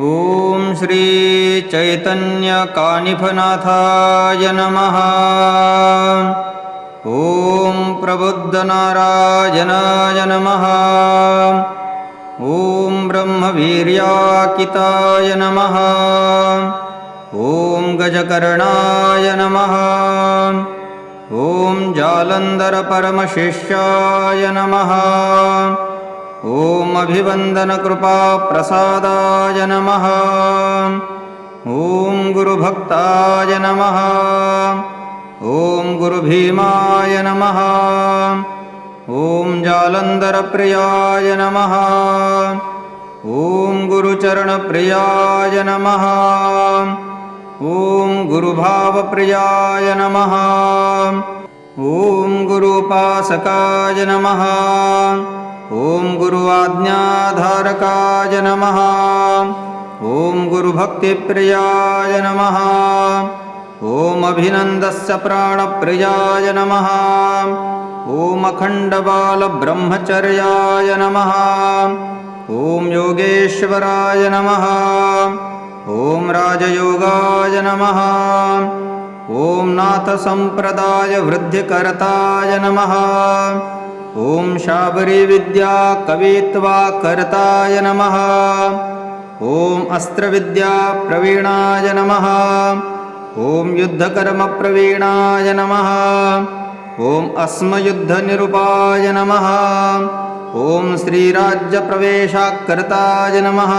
ॐ श्रीचैतन्यकानिफनाथाय नमः। ॐ प्रबुद्धनारायणाय नमः। ॐ ब्रह्मवीर्याकिताय नमः। ॐ गजकर्णाय नमः। ॐ जालन्धरपरमशिष्याय नमः ॐ नमः। ॐ गुरुभक्ताय नमः। ॐ गुरुभीमाय नमः। ॐ जालन्धरप्रियाय नमः। ॐ गुरुचरणप्रियाय नमः। ॐ गुरुभावप्रियाय नमः। ॐ गुरूपासकाय नमः ॐ गुरुवाज्ञाधारकाय नमः। ॐ गुरुभक्तिप्रियाय नमः। ॐ अभिनन्दस्य प्राणप्रियाय नमः। ॐ अखण्डबालब्रह्मचर्याय नमः। ॐ योगेश्वराय नमः। ॐ राजयोगाय नमः। ॐ नाथसम्प्रदायवृद्धिकर्ताय नमः ॐ शाबरीविद्याकवित्वाकर्ताय नमः। ॐ अस्त्रविद्याप्रवीणाय नमः। ॐ युद्धकर्मप्रवीणाय नमः। ॐ अस्मयुद्धनिरुपाय नमः। ॐ श्रीराज्यप्रवेशाकर्ताय नमः।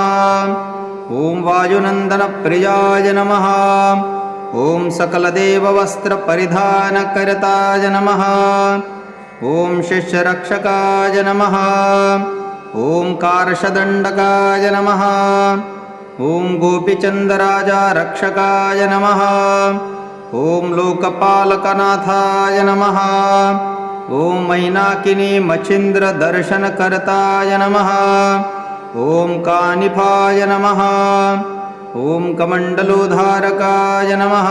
ॐ वायुनन्दनप्रियाय नमः। ॐ सकलदेववस्त्रपरिधानकर्ताय नमः ॐ शिष्यरक्षकाय नमः। ॐ कार्षदण्डकाय नमः। ॐ गोपीचन्दराजारक्षकाय नमः। ॐ लोकपालकनाथाय नमः। ॐ मैनाकिनीमच्छिन्द्रदर्शनकर्ताय नमः। ॐ कानिफाय नमः। ॐ कमण्डलोद्धारकाय नमः।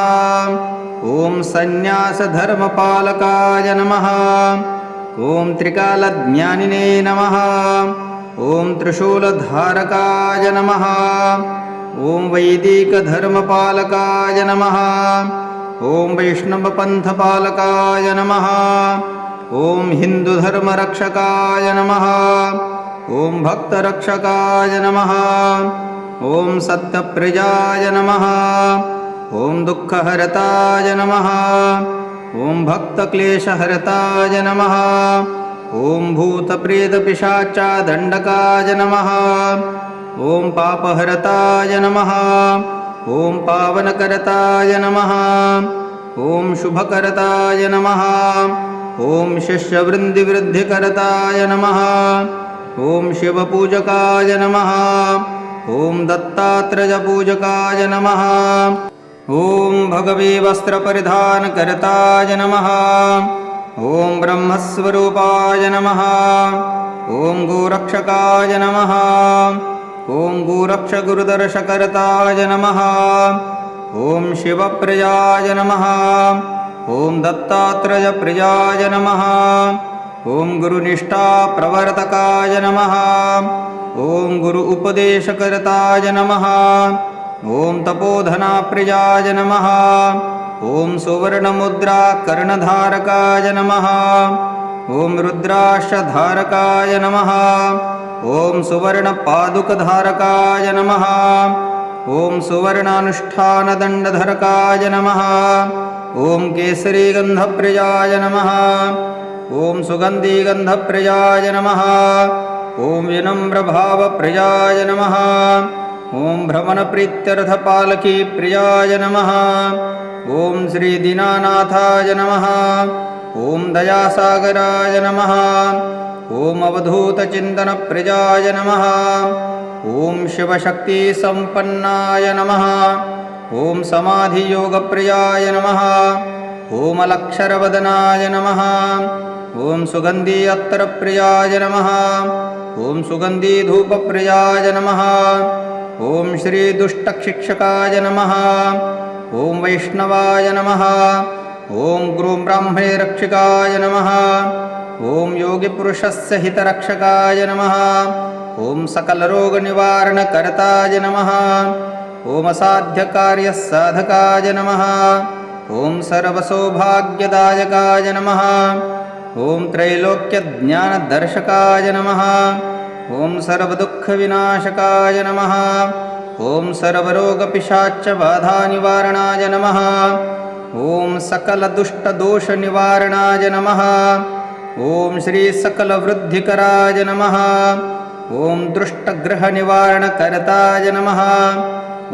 ॐ सन्न्यासधर्मपालकाय नमः ॐ त्रिकालज्ञानिने नमः। ॐ त्रिशूलधारकाय नमः। ॐ वैदिकधर्मपालकाय नमः। ॐ वैष्णवपन्थपालकाय नमः। ॐ हिन्दुधर्मरक्षकाय नमः। ॐ भक्तरक्षकाय नमः। ॐ सत्यप्रियाय नमः। ॐ दुःखहरताय नमः ॐ भक्तक्लेशहरताय नमः। ॐ भूतप्रेतपिशाचादण्डकाय नमः। ॐ पापहरताय नमः। ॐ पावनकरताय नमः। ॐ शुभकरताय नमः। ॐ शिष्यवृन्दिवृद्धिकरताय नमः। ॐ शिवपूजकाय नमः। ॐ दत्तात्रयपूजकाय नमः। ॐ भगवे वस्त्रपरिधानकर्ताय नमः। ॐ ब्रह्मस्वरूपाय नमः। ॐ गोरक्षकाय नमः। ॐ गोरक्षगुरुदर्शकर्ताय नमः। ॐ शिवप्रियाय नमः। ॐ दत्तात्रयप्रियाय नमः। ॐ गुरुनिष्ठाप्रवर्तकाय नमः। ॐ गुरु उपदेशकर्ताय नमः ॐ तपोधनाप्रियाय नमः। ॐ सुवर्णमुद्राकर्णधारकाय नमः। ॐ रुद्राक्षधारकाय नमः। ॐ सुवर्णपादुकधारकाय नमः। ॐ सुवर्णानुष्ठानदण्डधरकाय नमः। ॐ केसरीगन्धप्रियाय नमः। ॐ सुगन्धिगन्धप्रियाय नमः। ॐ विनम्रभावप्रियाय नमः ॐ भ्रमणप्रीत्यर्थपालकीप्रियाय नमः। ॐ श्रीदीनानाथाय नमः। ॐ दयासागराय नमः। ॐ अवधूतचिन्तनप्रियाय नमः। ॐ शिवशक्तिसम्पन्नाय नमः। ॐ समाधियोगप्रियाय नमः। ॐ अलक्षरवदनाय नमः। ॐ सुगन्धी अत्तरप्रियाय नमः। ॐ सुगन्धीधूपप्रियाय नमः ॐ श्रीदुष्टशिक्षकाय नमः ॐ वैष्णवाय नमः ॐ गुरुब्राह्मणे रक्षकाय नमः ॐ योगिपुरुषस्य हितरक्षकाय नमः ॐ सकलरोगनिवारणकर्ताय नमः ॐ असाध्यकार्यः साधकाय नमः ॐ सर्वसौभाग्यदायकाय नमः ॐ त्रैलोक्यज्ञानदर्शकाय नमः ॐ सर्वदुःखविनाशकाय नमः। ॐ सर्वरोगपिशाच्यबाधानिवारणाय नमः। ॐ सकलदुष्टदोषनिवारणाय नमः। ॐ श्रीसकलवृद्धिकराय नमः। ॐ दृष्टग्रहनिवारणकर्ताय नमः।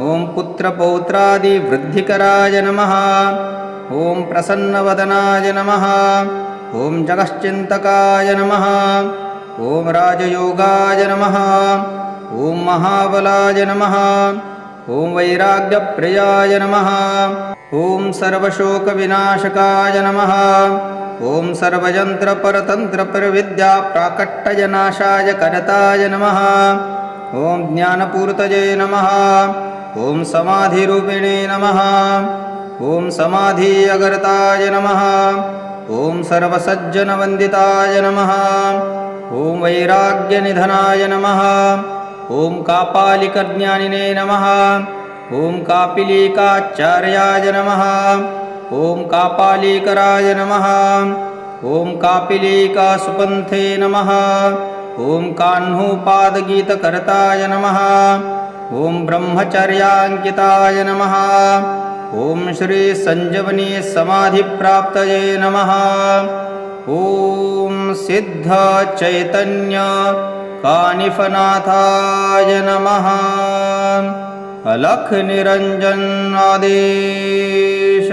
ॐ पुत्रपौत्रादिवृद्धिकराय नमः। ॐ प्रसन्नवदनाय नमः। ॐ जगश्चिन्तकाय नमः ॐ राजयोगाय नमः। ॐ महाबलाय नमः। ॐ वैराग्यप्रियाय नमः। ॐ सर्वशोकविनाशकाय नमः। ॐ सर्वयन्त्रपरतन्त्रपरविद्याप्राकट्टयनाशाय करताय नमः। ॐ ज्ञानपूर्तये नमः। ॐ समाधिरूपिणे नमः। ॐ समाधि अगरताय नमः। ॐ सर्वसज्जनवन्दिताय नमः ॐ वैराग्यनिधनाय नमः। ॐ कापालिकज्ञानिने नमः। ॐ कापिलीकाचार्याय नमः। ॐ कापालीकराय नमः। ॐ कापिलीकासुपन्थे नमः। ॐ काह्नूपादगीतकर्ताय नमः। ॐ ब्रह्मचर्याङ्किताय नमः। ॐ श्रीसञ्जीवनी समाधिप्राप्तये नमः। ॐ सिद्धचैतन्य कानिफनाथाय नमः। अलख निरञ्जन आदेश